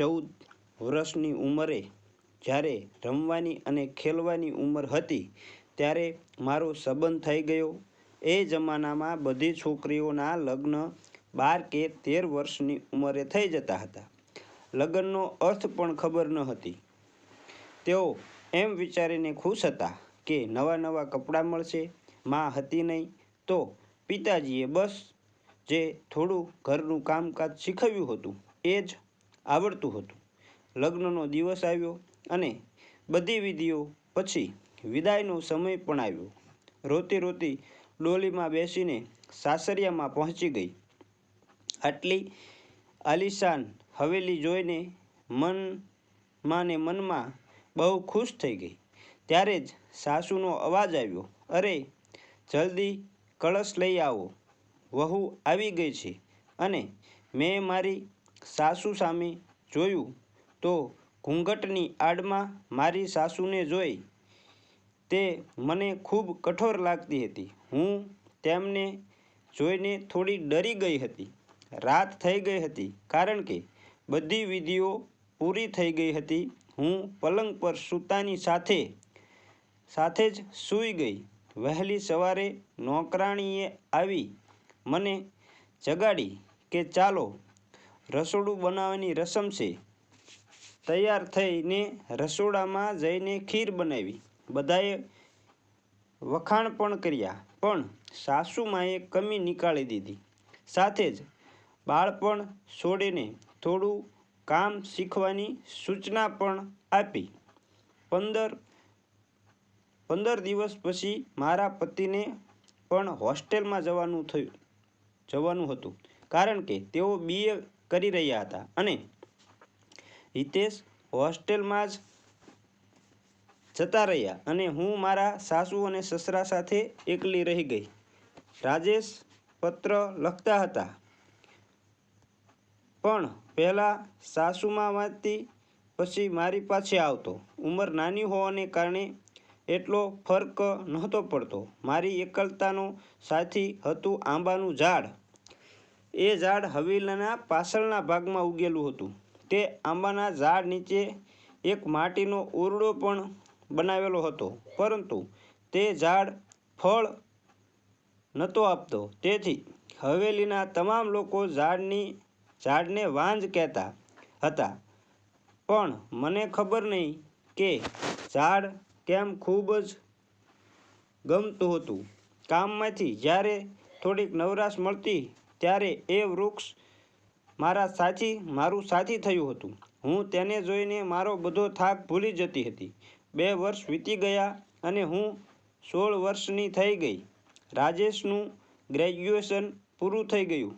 ચૌદ વર્ષની ઉંમરે જ્યારે રમવાની અને ખેલવાની ઉંમર હતી, ત્યારે મારો સંબંધ થઈ ગયો. એ જમાનામાં બધી છોકરીઓના લગ્ન બાર કે તેર વર્ષની ઉંમરે થઈ જતા હતા. લગ્નનો અર્થ પણ ખબર ન હતી. તેઓ એમ વિચારીને ખુશ હતા કે નવા નવા કપડાં મળશે, માં હતી નહીં તો પિતાજીએ બસ જે થોડું ઘરનું કામકાજ શીખવ્યું હતું. એ જ આવડતું હતું. લગ્નનો દિવસ આવ્યો અને બધી વિધિઓ પછી વિદાયનો સમય પણ આવ્યો. રોતી રોતી ડોલીમાં બેસીને સાસરિયામાં પહોંચી ગઈ. આટલી આલિશાન હવેલી જોઈને મનમાં ને મનમાં બહુ ખુશ થઈ ગઈ. ત્યારે જ સાસુનો અવાજ આવ્યો, અરે, જલ્દી કળશ લઈ આવો. વહુ આવી ગઈ છે અને મેં મારી સાસુ સામે જોયું તો ઘૂંઘટની આડમાં મારી સાસુને જોઈ. તે મને ખૂબ કઠોર લાગતી હતી. હું તેમને જોઈને થોડી ડરી ગઈ હતી. રાત થઈ ગઈ હતી કારણ કે બધી વિધિઓ પૂરી થઈ ગઈ હતી. હું પલંગ પર સૂતાની સાથે સાથે જ સૂઈ ગઈ. વહેલી સવારે નોકરાણીએ આવી, મને જગાડી કે ચાલો રસોડું બનાવવાની રસમ છે. તૈયાર થઈને રસોડામાં જઈને ખીર બનાવી. બધાએ વખાણ પણ કર્યા, પણ સાસુમાએ કમી નીકાળી દીધી. સાથે જ બાળપણ છોડીને થોડું કામ શીખવાની સૂચના પણ આપી. પંદર પંદર દિવસ પછી મારા પતિને પણ હોસ્ટેલમાં જવાનું થયું, જવાનું હતું. કારણ કે તેઓ બીએ કરી રહ્યા હતા. અને હિતેશ હોસ્ટેલમાં જ જતા રહ્યા અને હું મારા સાસુ અને સસરા સાથે એકલી રહી ગઈ. રાજેશ પત્ર લખતા હતા. પણ પહેલાં સાસુમાં વાંચતી પછી મારી પાસે આવતો. ઉંમર નાની હોવાને કારણે એટલો ફરક નહોતો પડતો. મારી એકલતાનો સાથી હતું આંબાનું ઝાડ. એ ઝાડ હવેલીના પાછળના ભાગમાં ઉગેલું હતું. તે આંબાના ઝાડ નીચે એક માટીનો ઓરડો પણ બનાવેલો હતો. પરંતુ તે ઝાડ ફળ નહોતો આપતો. તેથી હવેલીના તમામ લોકો ઝાડની, ઝાડને વાંજ કહેતા હતા. પણ મને ખબર નહીં કે ઝાડ કેમ ખૂબ જ ગમતું હતું. કામમાંથી જ્યારે થોડીક નવરાશ મળતી ત્યારે એ વૃક્ષ મારા સાથી મારું સાથી થયું હતું. હું તેને જોઈને મારો બધો થાક ભૂલી જતી હતી. બે વર્ષ વીતી ગયા અને હું સોળ વર્ષની થઈ ગઈ. રાજેશનું ગ્રેજ્યુએશન પૂરું થઈ ગયું.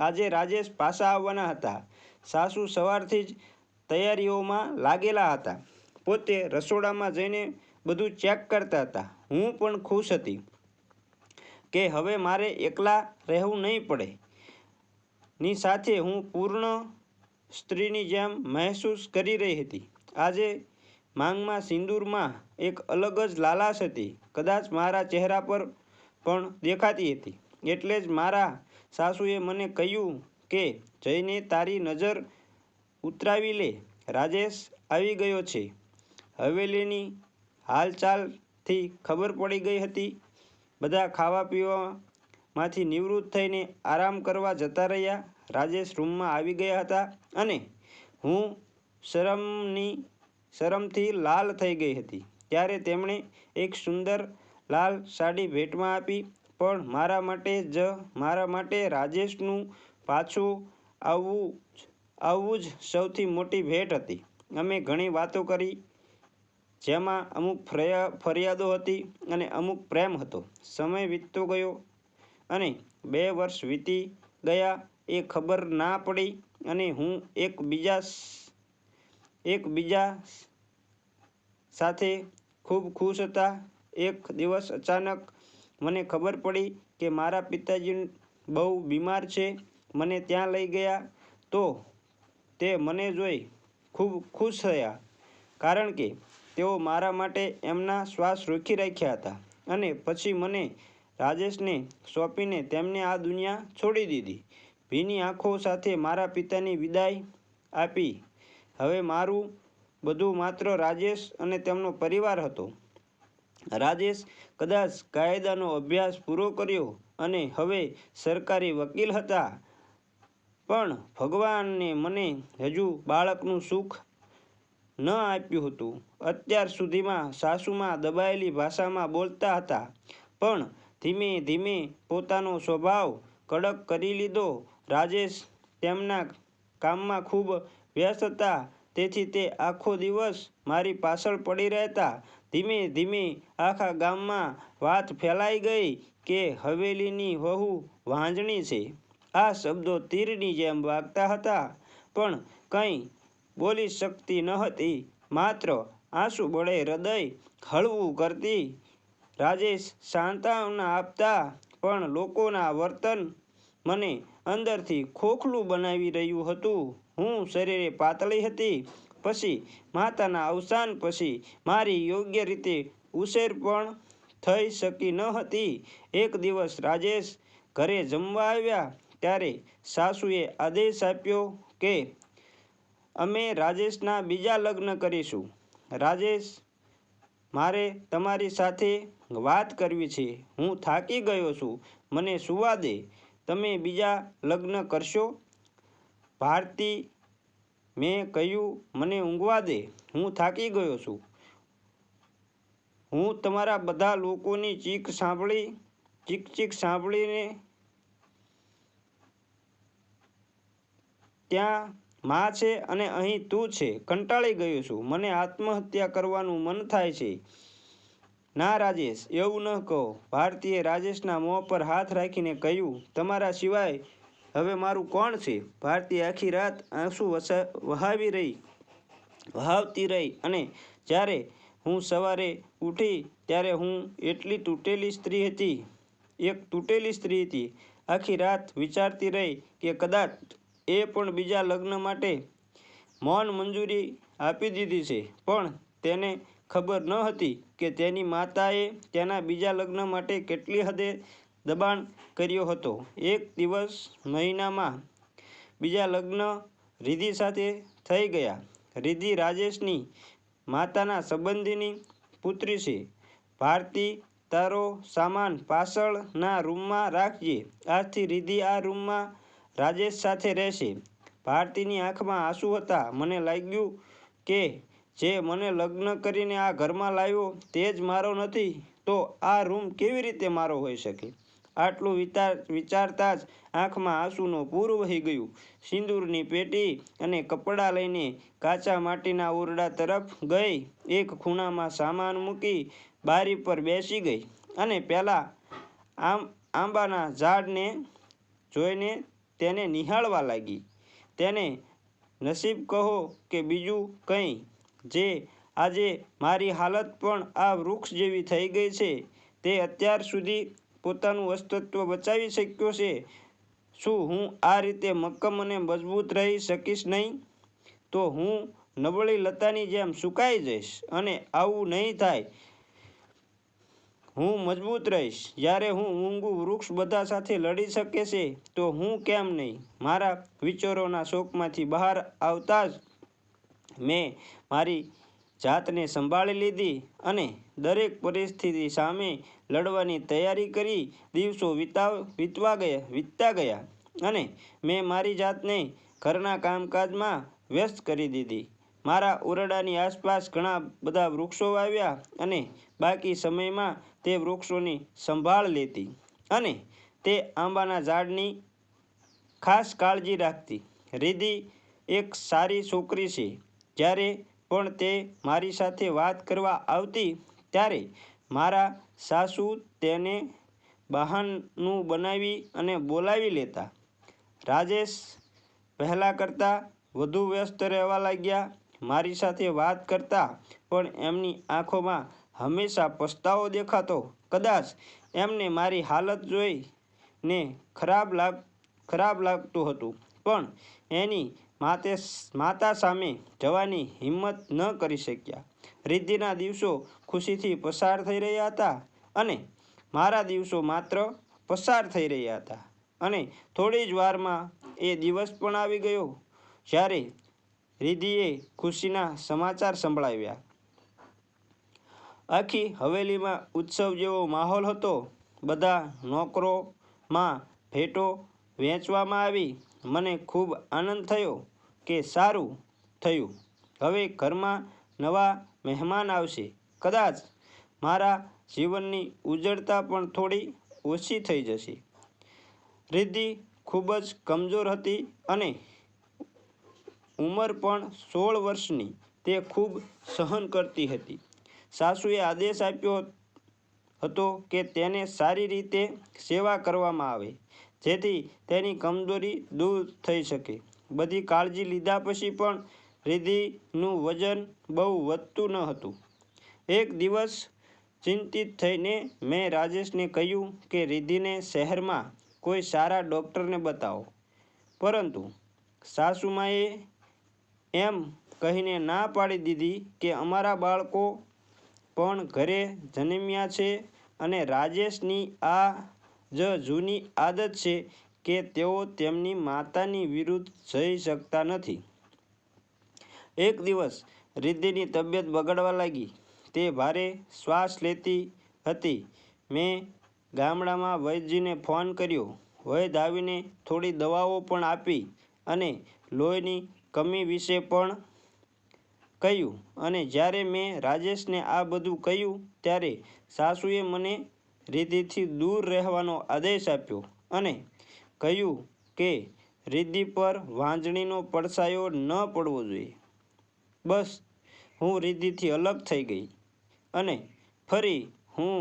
આજે રાજેશ પાછા આવવાના હતા. સાસુ સવારથી જ તૈયારીઓમાં લાગેલા હતા. પોતે રસોડામાં જઈને બધું ચેક કરતા હતા. હું પણ ખુશ હતી કે હવે મારે એકલા રહેવું નહીં પડે. ની સાથે હું પૂર્ણ સ્ત્રીની જેમ મહેસૂસ કરી રહી હતી. આજે માંગમાં સિંદૂરમાં એક અલગ જ લાલાશ હતી. કદાચ મારા ચહેરા પર પણ દેખાતી હતી. એટલે જ મારા સાસુએ મને કહ્યું કે, જઈને તારી નજર ઉતરાવી લે. રાજેશ આવી ગયો છે. હવેલીની હાલચાલથી ખબર પડી ગઈ હતી. બધા ખાવા પીવામાંથી નિવૃત્ત થઈને આરામ કરવા જતા રહ્યા. રાજેશ રૂમમાં આવી ગયા હતા અને હું શરમની, શરમથી લાલ થઈ ગઈ હતી. ત્યારે તેમણે એક સુંદર લાલ સાડી ભેટમાં આપી, પણ મારા માટે જ, મારા માટે રાજેશનું પાછું આવવું આવવું જ સૌથી મોટી ભેટ હતી. અમે ઘણી વાતો કરી, જેમાં અમુક ફરિયા, ફરિયાદો હતી અને અમુક પ્રેમ હતો. સમય વીતતો ગયો અને બે વર્ષ વીતી ગયા, એ ખબર ના પડી અને હું એક બીજા એક બીજા સાથે ખૂબ ખુશ હતા. એક દિવસ અચાનક મને ખબર પડી કે મારા પિતાજી બહુ બીમાર છે, મને ત્યાં લઈ ગયા તો તે મને જોઈ ખૂબ ખુશ થયા, કારણ કે તેઓ મારા માટે એમના શ્વાસ રોકી રાખ્યા હતા અને પછી મને રાજેશને સોંપીને તેમને આ દુનિયા છોડી દીધી. ભીની આંખો સાથે મારા પિતાની વિદાય આપી. હવે મારું બધું માત્ર રાજેશ અને તેમનો પરિવાર હતો. રાજેશ કદાચ કાયદાનો અભ્યાસ પૂરો કર્યો અને હવે સરકારી વકીલ હતા. પણ ભગવાનને મને હજુ બાળકનું સુખ ન આપ્યું હતું. અત્યાર સુધીમાં સાસુમાં દબાયેલી ભાષામાં બોલતા હતા. પણ ધીમે ધીમે પોતાનો સ્વભાવ કડક કરી લીધો. રાજેશ તેમના કામમાં ખૂબ વ્યસ્ત હતા. તેથી તે આખો દિવસ મારી પાછળ પડી રહેતા. ધીમે ધીમે આખા ગામમાં વાત ફેલાઈ ગઈ કે હવેલીની વહુ વાંજણી છે. આ શબ્દો તીરની જેમ વાગતા હતા, પણ કંઈ બોલી શકતી ન હતી. માત્ર આંસુ બળે હૃદય હળવું કરતી રાજેશ સાંત્વના આપતા પણ લોકોના વર્તન મને અંદરથી ખોખલું બનાવી રહ્યું હતું. હું શરીરે પાતળી હતી, પછી માતાના અવસાન પછી મારી યોગ્ય રીતે ઉછેર પણ થઈ શકી ન હતી. એક દિવસ રાજેશ ઘરે જમવા આવ્યા ત્યારે સાસુએ આદેશ આપ્યો કે અમે રાજેશના બીજા લગ્ન કરીશું. રાજેશ મારે તમારી સાથે વાત કરવી છે. હું થાકી ગયો છું. મને સુવા દે. તમે બીજા લગ્ન કરશો? ભારતી, મેં કહ્યું, મને ઊંઘવા દે. હું થાકી ગયો છું. હું તમારા બધા લોકોની ચીક સાંભળી, ચીક ચીક સાંભળીને ત્યાં માં છે અને અહીં તું છે. કંટાળી ગયો છું. મને આત્મહત્યા કરવાનું મન થાય છે. ના રાજેશ, એવું ન કહો. ભારતીએ રાજેશના મોં પર હાથ રાખીને કહ્યું, તમારા સિવાય હવે મારું કોણ છે? ભારતી આખી રાત આંસુ વહાવી રહી, વહાવતી રહી અને જ્યારે હું સવારે ઉઠી ત્યારે હું એટલી તૂટેલી સ્ત્રી હતી. એક તૂટેલી સ્ત્રી હતી. આખી રાત વિચારતી રહી કે કદાચ એ પણ બીજા લગ્ન માટે મૌન મંજૂરી આપી દીધી છે. પણ તેને ખબર ન હતી કે તેની માતાએ તેના બીજા લગ્ન માટે કેટલી હદે દબાણ કર્યો હતો. એક દિવસ મહિનામાં બીજા લગ્ન રિધિ સાથે થઈ ગયા. રિધિ રાજેશની માતાના સંબંધીની પુત્રી છે. ભારતી તારો સામાન પાછળના રૂમમાં રાખજે. આજથી રિધિ આ રૂમમાં રાજેશ સાથે રહેશે. ભારતીની આંખમાં આંસુ હતા. મને લાગ્યું કે જે મને લગ્ન કરીને આ ઘરમાં લાવ્યો તે જ મારો નથી, તો આ રૂમ કેવી રીતે મારો હોઈ શકે? આટલું વિચાર વિચારતા જ આંખમાં આંસુનો પૂર વહી ગયું. સિંદૂરની પેટી અને કપડાં લઈને કાચા માટીના ઓરડા તરફ ગઈ. એક ખૂણામાં સામાન મૂકી બારી પર બેસી ગઈ અને પહેલાં આમ, આંબાના ઝાડને જોઈને તેને નિહાળવા લાગી. તેને નસીબ કહો કે બીજું કંઈ, જે આજે મારી હાલત પણ આ વૃક્ષ જેવી થઈ ગઈ છે, તે અત્યાર સુધી પોતાનું અસ્તિત્વ બચાવી શક્યો છે. શું હું આ રીતે મક્કમ અને મજબૂત રહી શકીશ નહીં? તો હું નબળી લતાની જેમ સુકાઈ જઈશ અને આવું નહીં થાય. હું મજબૂત રહીશ. જ્યારે હું ઊંઘું વૃક્ષ બધા સાથે લડી શકે છે, તો હું કેમ નહીં? મારા વિચારોના શોકમાંથી બહાર આવતા જ મેં મારી જાતને સંભાળી લીધી અને દરેક પરિસ્થિતિ સામે લડવાની તૈયારી કરી દિવસો વિતાવ, વીતવા ગયા, વીતતા ગયા અને મેં મારી જાતને ઘરના કામકાજમાં વ્યસ્ત કરી દીધી. મારા ઓરડાની આસપાસ ઘણા બધા વૃક્ષો વાવ્યા અને બાકી સમયમાં તે વૃક્ષોની સંભાળ લેતી અને તે આંબાના ઝાડની ખાસ કાળજી રાખતી. રિધિ એક સારી છોકરી છે. જ્યારે પણ તે મારી સાથે વાત કરવા આવતી, ત્યારે મારા સાસુ તેને બહાનું બનાવી અને બોલાવી લેતા. રાજેશ પહેલાં કરતાં વધુ વ્યસ્ત રહેવા લાગ્યા. મારી સાથે વાત કરતા પણ એમની આંખોમાં હંમેશા પસ્તાવો દેખાતો. કદાચ એમને મારી હાલત જોઈને ખરાબ લાગ, ખરાબ લાગતું હતું. પણ એની માતે માતા સામે જવાની હિંમત ન કરી શક્યા. રિદ્ધિના દિવસો ખુશીથી પસાર થઈ રહ્યા હતા અને મારા દિવસો માત્ર પસાર થઈ રહ્યા હતા. અને થોડી જ વારમાં એ દિવસ પણ આવી ગયો, જ્યારે રિધિએ ખુશીના સમાચાર સંભળાવ્યા. આખી હવેલીમાં ઉત્સવ જેવો માહોલ હતો. બધા નોકરોમાં ભેટો વેચવામાં આવી. મને ખૂબ આનંદ થયો કે સારું થયું. હવે ઘરમાં નવા મહેમાન આવશે. કદાચ મારા જીવનની ઉજળતા પણ થોડી ઓછી થઈ જશે. રિદ્ધિ ખૂબ જ કમજોર હતી અને ઉંમર પણ સોળ વર્ષની. તે ખૂબ સહન કરતી હતી. સાસુએ આદેશ આપ્યો હતો કે તેને સારી રીતે સેવા કરવામાં આવે, જેથી તેની કમજોરી દૂર થઈ શકે. બધી કાળજી લીધા પછી પણ રિધિનું વજન બહુ વધતું ન હતું. એક દિવસ ચિંતિત થઈને મેં રાજેશને કહ્યું કે રિધિને શહેરમાં કોઈ સારા ડૉક્ટરને બતાવો. પરંતુ સાસુમાએ એમ કહીને ના પાડી દીધી કે, અમારા બાળકો પણ ઘરે જન્મ્યા છે અને રાજેશની આ જ જૂની આદત છે કે તેઓ તેમની માતાની વિરુદ્ધ જઈ શકતા નથી. એક દિવસ રિદ્ધિની તબિયત બગડવા લાગી. તે ભારે શ્વાસ લેતી હતી. મેં ગામડામાં વૈદજીને ફોન કર્યો. વૈદ આવીને થોડી દવાઓ પણ આપી અને લોહીની કમી વિશે પણ કહ્યું. અને જ્યારે મેં રાજેશને આ બધું કહ્યું, ત્યારે સાસુએ મને રિદ્ધિથી દૂર રહેવાનો આદેશ આપ્યો અને કહ્યું કે રિદ્ધિ પર વાંજણીનો પડછાયો ન પડવો જોઈએ. બસ, હું રિદ્ધિથી અલગ થઈ ગઈ અને ફરી હું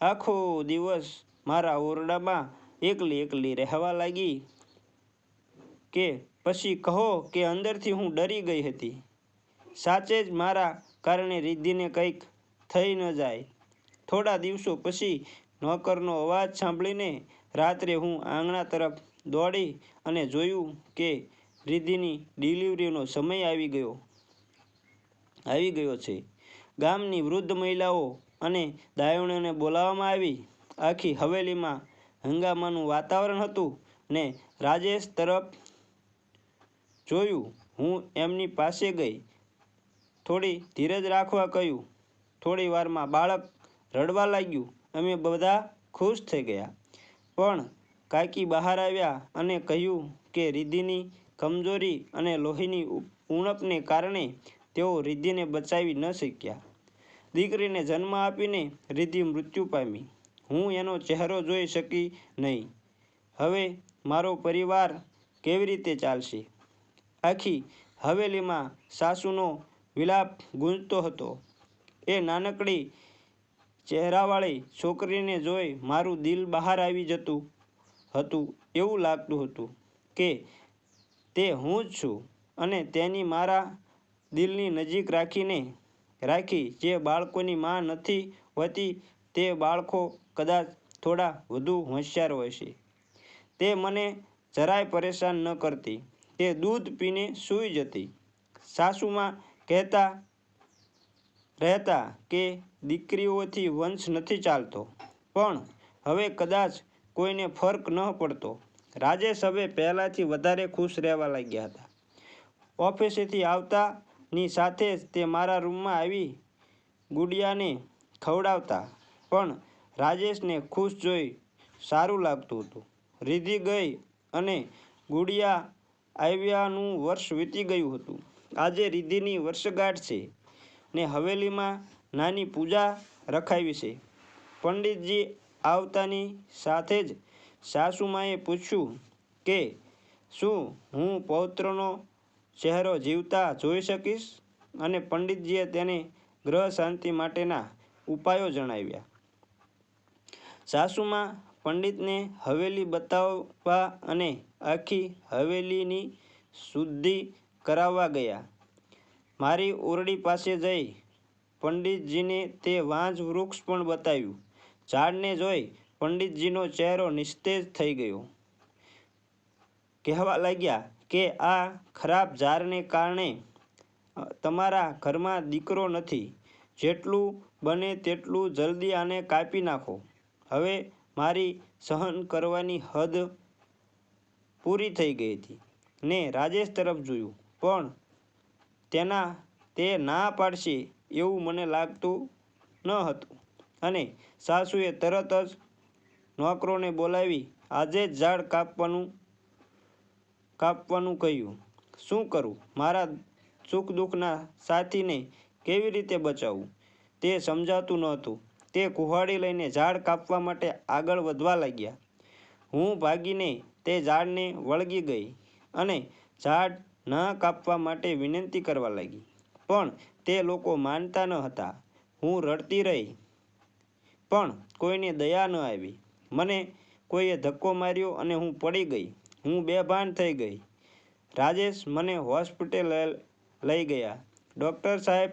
આખો દિવસ મારા ઓરડામાં એકલી એકલી રહેવા લાગી કે પછી કહો કે અંદરથી હું ડરી ગઈ હતી. સાચે જ મારા કારણે રિદ્ધિને કંઈક થઈ ન જાય. થોડા દિવસો પછી નોકરનો અવાજ સાંભળીને રાત્રે હું આંગણા તરફ દોડી અને જોયું કે રિદ્ધિની ડિલિવરીનો સમય આવી ગયો આવી ગયો છે. ગામની વૃદ્ધ મહિલાઓ અને દાયણીઓને બોલાવવામાં આવી. આખી હવેલીમાં હંગામાનું વાતાવરણ હતું ને રાજેશ તરફ જોયું. હું એમની પાસે ગઈ. થોડી ધીરજ રાખવા કહ્યું. થોડી વારમાં બાળક રડવા લાગ્યું. અમે બધા ખુશ થઈ ગયા. પણ કાકી બહાર આવ્યા અને કહ્યું કે રિદ્ધિની કમજોરી અને લોહીની ઉણપને કારણે તેઓ રિદ્ધિને બચાવી ન શક્યા. દીકરીને જન્મ આપીને રિદ્ધિ મૃત્યુ પામી. હું એનો ચહેરો જોઈ શકી નહીં. હવે મારો પરિવાર કેવી રીતે ચાલશે? આખી હવેલીમાં સાસુનો વિલાપ ગુંજતો હતો. એ નાનકડી ચહેરાવાળી છોકરીને જોઈ મારું દિલ બહાર આવી જતું હતું, એવું લાગતું હતું કે તે હું જ છું અને તેની મારા દિલની નજીક રાખીને, રાખી જે બાળકોની માં નથી હોતી તે બાળકો કદાચ થોડા વધુ હોશિયાર હોય છે. તે મને જરાય પરેશાન ન કરતી. તે દૂધ પીને સૂઈ જતી. સાસુમાં કહેતા રહેતા કે દીકરીઓથી વંશ નથી ચાલતો. પણ હવે કદાચ કોઈને ફર્ક ન પડતો. રાજેશ હવે પહેલાંથી વધારે ખુશ રહેવા લાગ્યા હતા. ઓફિસેથી આવતાની સાથે જ તે મારા રૂમમાં આવી ગુડિયાને ખવડાવતા. પણ રાજેશને ખુશ જોઈ સારું લાગતું હતું. રીધી ગઈ અને ગુડિયા આવ્યાનું વર્ષ વીતી ગયું હતું. આજે રિદ્ધિની વર્ષગાંઠ છે ને હવેલીમાં નાની પૂજા રખાવી છે. પંડિતજી આવતાની સાથે જ સાસુમાએ પૂછ્યું કે, શું હું પૌત્રનો ચહેરો જીવતા જોઈ શકીશ? અને પંડિતજીએ તેને ગ્રહ શાંતિ માટેના ઉપાયો જણાવ્યા. સાસુમાં પંડિતને હવેલી બતાવવા અને આખી હવેલીની શુદ્ધિ કરાવવા ગયા. મારી ઓરડી પાસે જઈ પંડિતજીને તે વાંજ વૃક્ષ પણ બતાવ્યું. ઝાડને જોઈ પંડિતજીનો ચહેરો નિસ્તેજ થઈ ગયો. કહેવા લાગ્યા કે આ ખરાબ ઝાડને કારણે તમારા ઘરમાં દીકરો નથી. જેટલું બને તેટલું જલ્દી આને કાપી નાખો. હવે મારી સહન કરવાની હદ પૂરી થઈ ગઈ હતી. ને રાજેશ તરફ જોયું. પણ તેના તે ના પાડશે એવું મને લાગતું ન હતું. અને સાસુએ તરત જ નોકરોને બોલાવી આજે જ ઝાડ કાપવાનું કાપવાનું કહ્યું. શું કરું? મારા સુખ દુઃખના સાથીને કેવી રીતે બચાવવું તે સમજાતું નહોતું તે કુહાડી લઈને ઝાડ કાપવા માટે આગળ વધવા લાગ્યા. હું ભાગીને તે ઝાડને વળગી ગઈ અને ઝાડ ન કાપવા માટે વિનંતી કરવા લાગી. પણ તે લોકો માનતા ન હતા. હું રડતી રહી. પણ કોઈને દયા ન આવી. મને કોઈએ ધક્કો માર્યો અને હું પડી ગઈ. હું બેભાન થઈ ગઈ. રાજેશ મને હોસ્પિટલ લઈ ગયા. ડૉક્ટર સાહેબ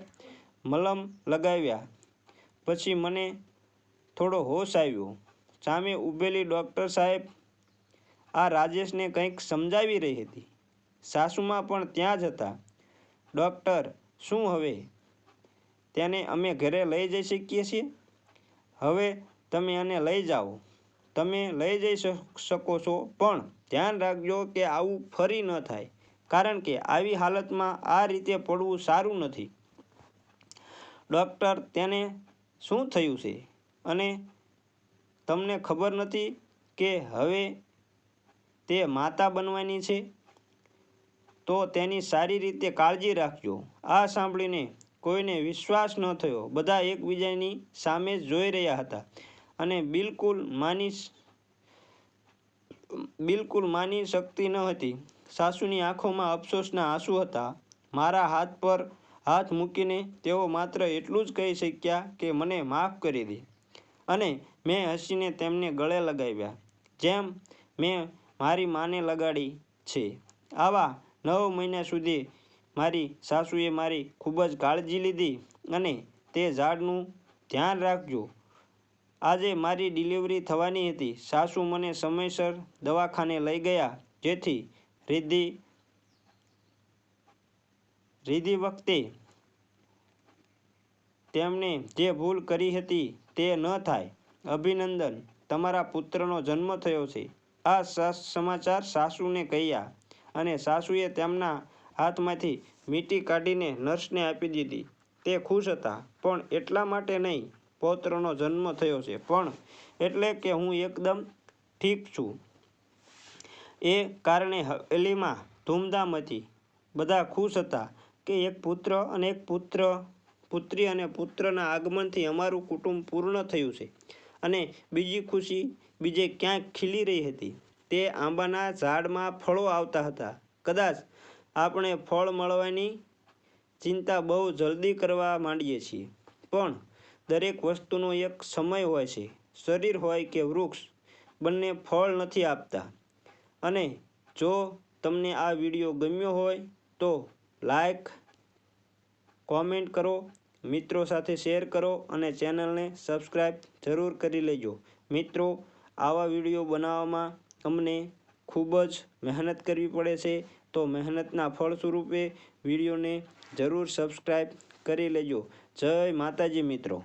મલમ લગાવ્યા. પછી મને થોડો હોશ આવ્યો. સામે ઊભેલી ડૉક્ટર સાહેબ આ રાજેશને કંઈક સમજાવી રહી હતી. સાસુમાં પણ ત્યાં જ હતા. ડૉક્ટર, શું હવે? તેને અમે ઘરે લઈ જઈ શકીએ છીએ? હવે તમે આને લઈ જાઓ. તમે લઈ જઈ શક- છો, પણ ધ્યાન રાખજો કે આવું ફરી ન થાય, કારણ કે આવી હાલતમાં આ રીતે પડવું સારું નથી. ડૉક્ટર, તેને શું થયું છે? અને તમને ખબર નથી કે હવે તે માતા બનવાની છે? તો તેની સારી રીતે કાળજી રાખજો. આ સાંભળીને કોઈને વિશ્વાસ ન થયો. બધા એકબીજાની સામે જોઈ રહ્યા હતા. અને બિલકુલ માની બિલકુલ માની શકતી ન હતી. સાસુની આંખોમાં અફસોસના આંસુ હતા. મારા હાથ પર હાથ મૂકીને તેઓ માત્ર એટલું જ કહી શક્યા કે મને માફ કરી દે. અને મેં હસીને તેમને ગળે લગાવ્યા. જેમ મેં મારી માને લગાડી છે. આવા નવ મહિના સુધી મારી સાસુએ મારી ખૂબ જ કાળજી લીધી અને તે ઝાડનું ધ્યાન રાખજો. આજે મારી ડિલિવરી થવાની હતી. સાસુ મને સમયસર દવાખાને લઈ ગયા, જેથી રિદ્ધિ રિદ્ધિ વખતે તેમણે જે ભૂલ કરી હતી તે ન થાય. અભિનંદન. તમારા પુત્રનો જન્મ થયો છે. આ સમાચાર સાસુને કહ્યા. અને સાસુએ તેમના હાથમાંથી મીટી કાઢીને નર્સને આપી દીધી. તે ખુશ હતા. પણ એટલા માટે નહીં, પૌત્રનો જન્મ થયો છે. પણ એટલે કે હું એકદમ ઠીક છું. એ કારણે હવેલીમાં ધૂમધામ હતી. બધા ખુશ હતા કે એક પુત્ર અને એક પુત્ર, પુત્રી અને પુત્રના આગમનથી અમારું કુટુંબ પૂર્ણ થયું છે. અને બીજી ખુશી બીજે ક્યાંક ખીલી રહી હતી. તે આંબાના ઝાડમાં ફળો આવતા હતા. કદાચ આપણે ફળ મળવાની ચિંતા બહુ જલ્દી કરવા માંડીએ છીએ. પણ દરેક વસ્તુનો એક સમય હોય છે. શરીર હોય કે વૃક્ષ, બંને ફળ નથી આપતા. અને જો તમને આ વીડિયો ગમ્યો હોય તો લાઈક, કોમેન્ટ કરો, મિત્રો સાથે શેર કરો અને ચેનલને સબસ્ક્રાઈબ જરૂર કરી લેજો. મિત્રો, આવા વીડિયો બનાવવામાં અમને ખૂબ જ મહેનત કરવી પડે છે, તો મહેનતના ફળ સ્વરૂપે વિડીયોને જરૂર સબસ્ક્રાઈબ કરી લેજો. જય માતાજી મિત્રો.